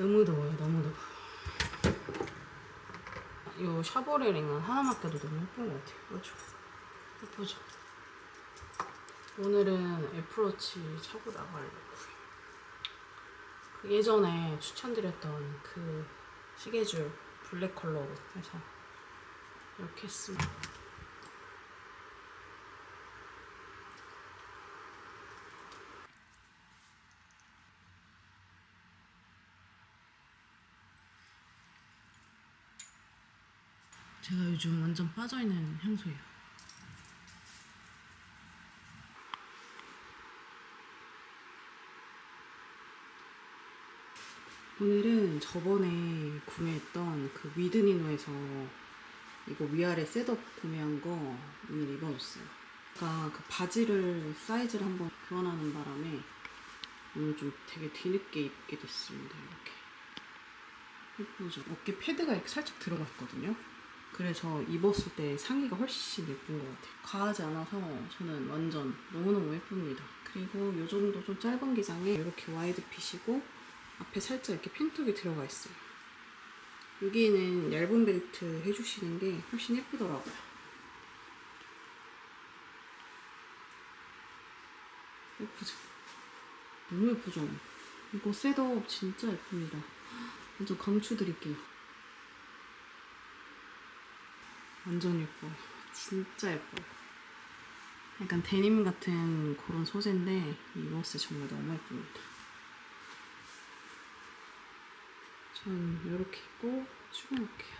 너무 더워요, 너무 더워. 이 샤보레링은 하나만 껴도 너무 예쁜 것 같아요. 그렇죠? 예쁘죠? 오늘은 애플워치 차고 나가려고요. 그 예전에 추천드렸던 그 시계줄 블랙 컬러로 해서 이렇게 했습니다. 요즘 완전 빠져있는 향수예요. 오늘은 저번에 구매했던 그 위드니노에서 이거 위아래 셋업 구매한 거 오늘 입어줬어요. 아까 그 바지를 사이즈를 한번 교환하는 바람에 오늘 좀 되게 뒤늦게 입게 됐습니다. 이렇게. 예쁘죠? 어깨 패드가 이렇게 살짝 들어가 있거든요. 그래서 입었을 때 상의가 훨씬 예쁜 것 같아요. 과하지 않아서 저는 완전 너무너무 예쁩니다. 그리고 이 정도 좀 짧은 기장에 이렇게 와이드 핏이고 앞에 살짝 이렇게 핀톡이 들어가 있어요. 여기는 얇은 벨트 해주시는 게 훨씬 예쁘더라고요. 예쁘죠? 너무 예쁘죠? 이거 셋업 진짜 예쁩니다. 완전 강추드릴게요. 완전 예뻐요. 진짜 예뻐요. 약간 데님 같은 그런 소재인데 입었을 때 정말 너무 예쁩니다. 전 이렇게 입고 출근할게요.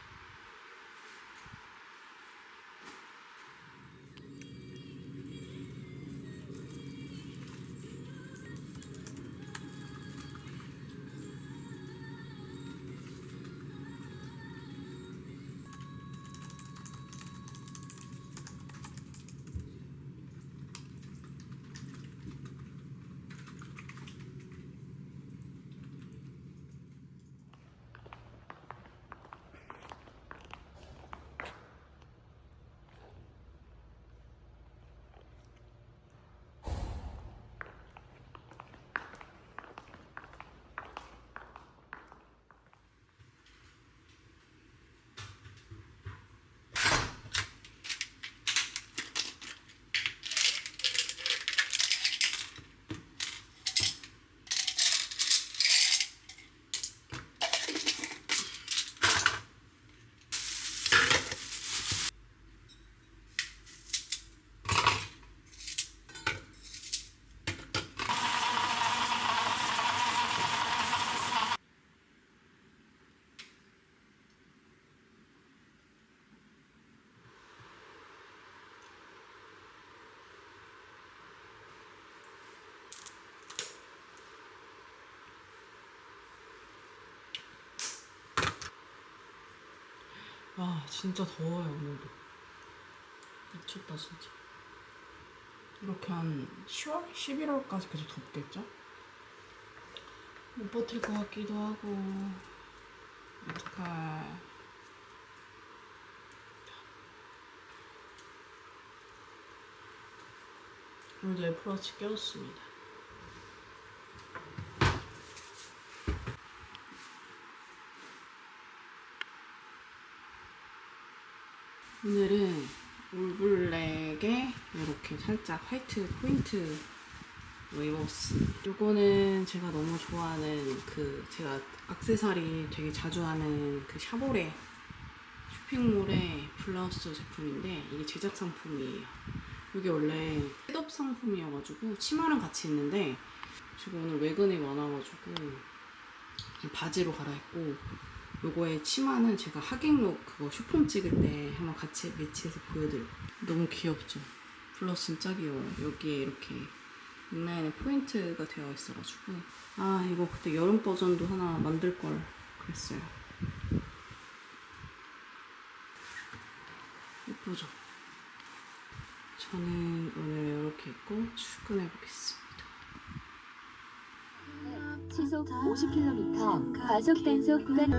아 진짜 더워요 오늘도. 미쳤다 진짜. 이렇게 한 10월? 11월까지 계속 덥겠죠? 못 버틸 것 같기도 하고. 어떡할. 오늘도 애플워치 껴줬습니다 오늘은 올블랙에 이렇게 살짝 화이트 포인트 로 입었습니다. 요거는 제가 너무 좋아하는 그 제가 악세사리 되게 자주 하는 그 샤보레 쇼핑몰의 블라우스 제품인데 이게 제작 상품이에요. 이게 원래 셋업 상품이어가지고 치마랑 같이 있는데 제가 오늘 외근이 많아가지고 이 바지로 갈아입고 요거의 치마는 제가 하객룩 그거 쇼폼 찍을 때 한번 같이 매치해서 보여드릴게요. 너무 귀엽죠? 블러스 진짜 귀여워요. 여기에 이렇게 넥라인에 포인트가 되어 있어가지고 아 이거 그때 여름 버전도 하나 만들 걸 그랬어요. 예쁘죠? 저는 오늘 이렇게 입고 출근해 보겠습니다. 시속 50km 과속 단속 구간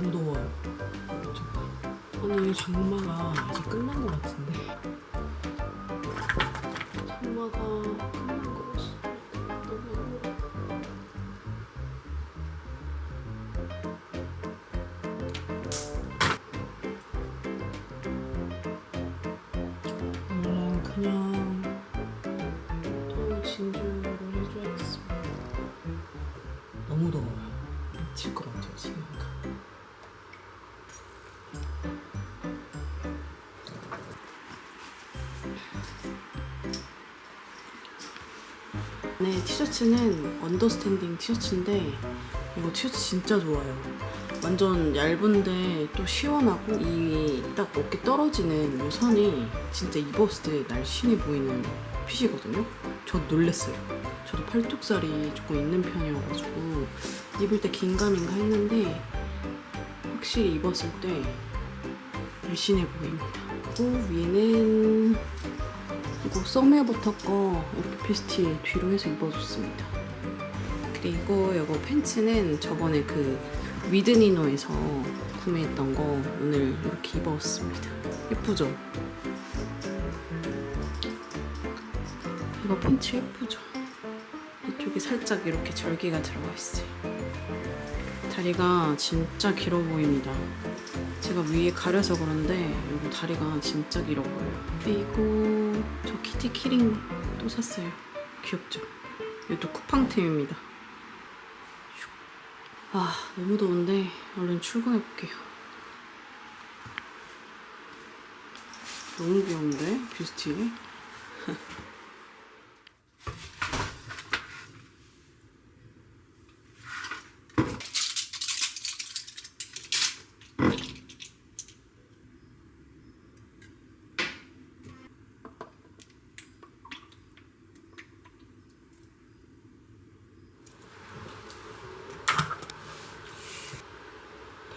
무 더워요. 미쳤다. 아니 장마가 이제 끝난 것 같은데. 장마가 끝난 것 같아. 너무 더워. 오늘은 그냥 또 진주 네 티셔츠는 언더스탠딩 티셔츠인데 이거 티셔츠 진짜 좋아요. 완전 얇은데 또 시원하고 이 딱 어깨 떨어지는 이 선이 진짜 입었을 때 날씬해 보이는 핏이거든요. 저 놀랬어요. 저도 팔뚝살이 조금 있는 편이어가지고 입을 때 긴가민가 했는데 확실히 입었을 때 날씬해 보입니다. 그리고 위는 이거 썸웨어부터 거 이렇게 베스티 뒤로 해서 입어줬습니다. 그리고 이거 팬츠는 저번에 그 위드니노에서 구매했던 거 오늘 이렇게 입어봤습니다. 예쁘죠? 이거 팬츠 예쁘죠? 이쪽에 살짝 이렇게 절개가 들어가 있어요. 다리가 진짜 길어 보입니다. 제가 위에 가려서 그런데 이거 다리가 진짜 길어 보여요. 그리고 저 키티 키링 또 샀어요. 귀엽죠? 이것도 쿠팡템입니다. 아 너무 더운데 얼른 출근해 볼게요. 너무 귀여운데 뷰스티.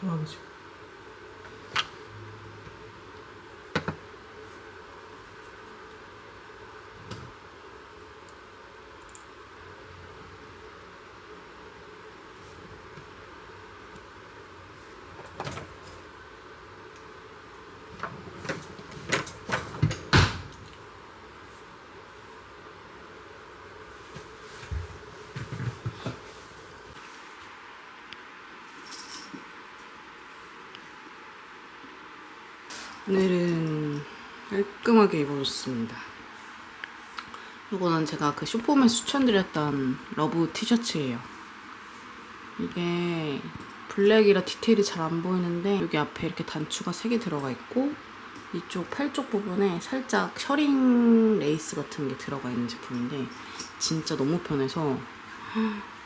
대 오늘은 깔끔하게 입어줬습니다. 이거는 제가 그 쇼폼에 추천드렸던 러브 티셔츠예요. 이게 블랙이라 디테일이 잘 안 보이는데 여기 앞에 이렇게 단추가 3개 들어가 있고 이쪽 팔 쪽 부분에 살짝 셔링 레이스 같은 게 들어가 있는 제품인데 진짜 너무 편해서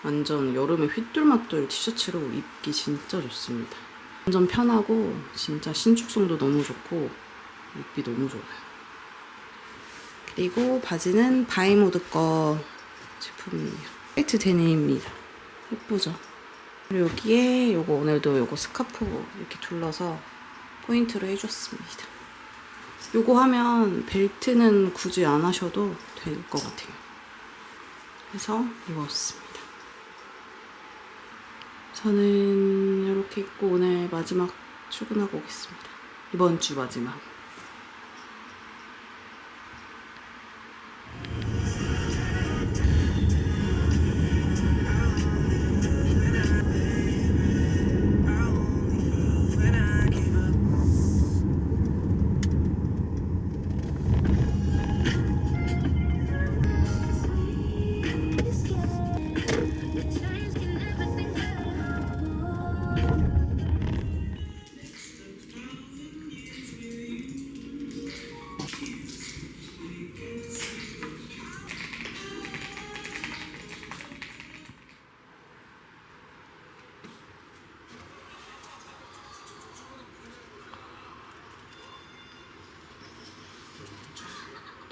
완전 여름에 휘뚤마뚤 티셔츠로 입기 진짜 좋습니다. 완전 편하고 진짜 신축성도 너무 좋고 입기 너무 좋아요. 그리고 바지는 바이모드 거 제품이에요. 화이트 데님입니다. 예쁘죠? 그리고 여기에 요거 오늘도 요거 스카프 이렇게 둘러서 포인트로 해줬습니다. 요거 하면 벨트는 굳이 안 하셔도 될 것 같아요. 그래서 입었습니다. 저는 이렇게 입고 오늘 마지막 출근하고 오겠습니다. 이번 주 마지막.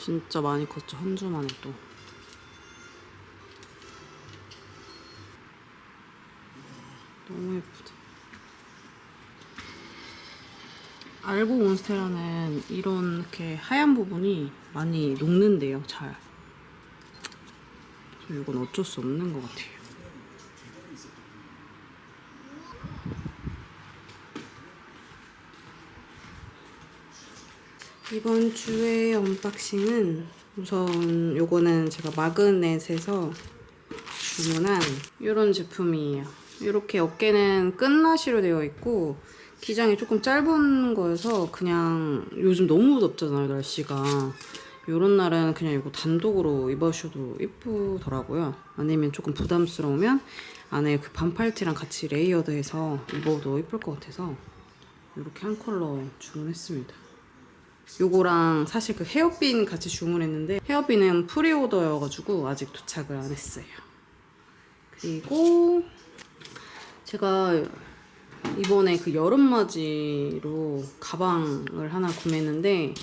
진짜 많이 컸죠. 한 주 만에 또. 너무 예쁘다. 알고 몬스테라는 이런 이렇게 하얀 부분이 많이 녹는데요, 잘. 이건 어쩔 수 없는 것 같아요. 이번 주의 언박싱은 우선 요거는 제가 마그넷에서 주문한 이런 제품이에요. 이렇게 어깨는 끝나시로 되어 있고 기장이 조금 짧은 거여서 그냥 요즘 너무 덥잖아요 날씨가 요런 날은 그냥 이거 단독으로 입으셔도 이쁘더라고요. 아니면 조금 부담스러우면 안에 그 반팔티랑 같이 레이어드해서 입어도 이쁠 것 같아서 이렇게 한 컬러 주문했습니다. 요거랑 사실 그 헤어핀 같이 주문했는데 헤어핀은 프리오더여가지고 아직 도착을 안 했어요. 그리고 제가 이번에 그 여름맞이로 가방을 하나 구매했는데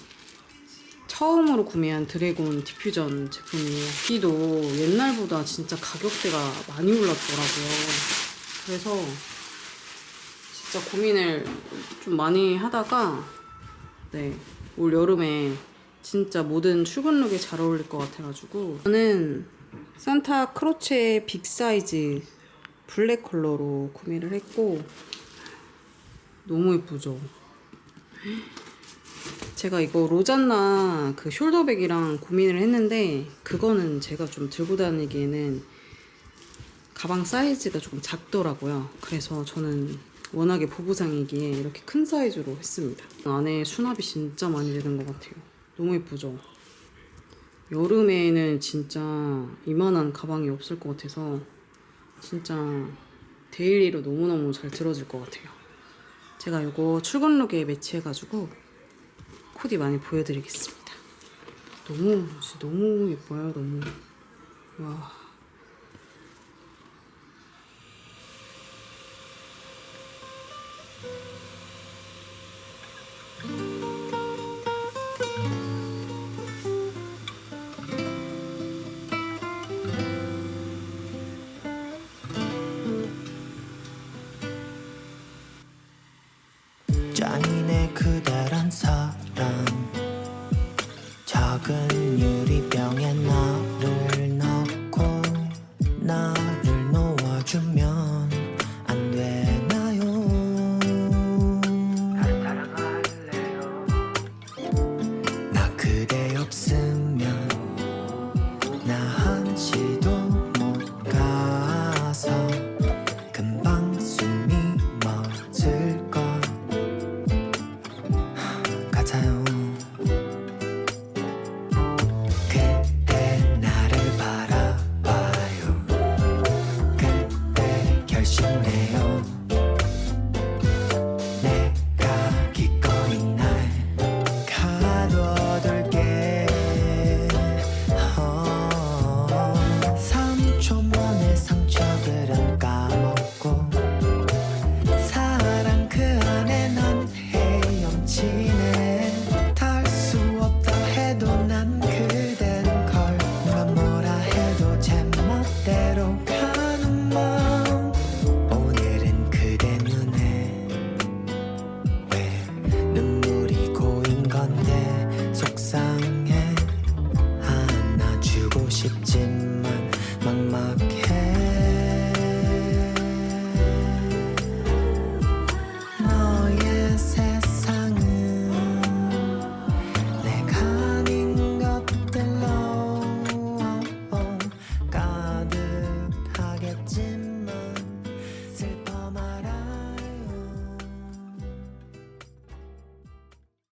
처음으로 구매한 드래곤 디퓨전 제품이에요. 여기도 옛날보다 진짜 가격대가 많이 올랐더라고요. 그래서 진짜 고민을 좀 많이 하다가 네, 올 여름에 진짜 모든 출근 룩에 잘 어울릴 것 같아가지고 저는 산타 크로체 빅 사이즈 블랙 컬러로 구매를 했고 너무 예쁘죠? 제가 이거 로잔나 그 숄더백이랑 고민을 했는데 그거는 제가 좀 들고 다니기에는 가방 사이즈가 조금 작더라고요. 그래서 저는 워낙에 보부상이기에 이렇게 큰 사이즈로 했습니다. 안에 수납이 진짜 많이 되는 것 같아요. 너무 예쁘죠? 여름에는 진짜 이만한 가방이 없을 것 같아서 진짜 데일리로 너무너무 잘 들어질 것 같아요. 제가 이거 출근룩에 매치해가지고 코디 많이 보여드리겠습니다. 너무 너무 예뻐요. 너무 와.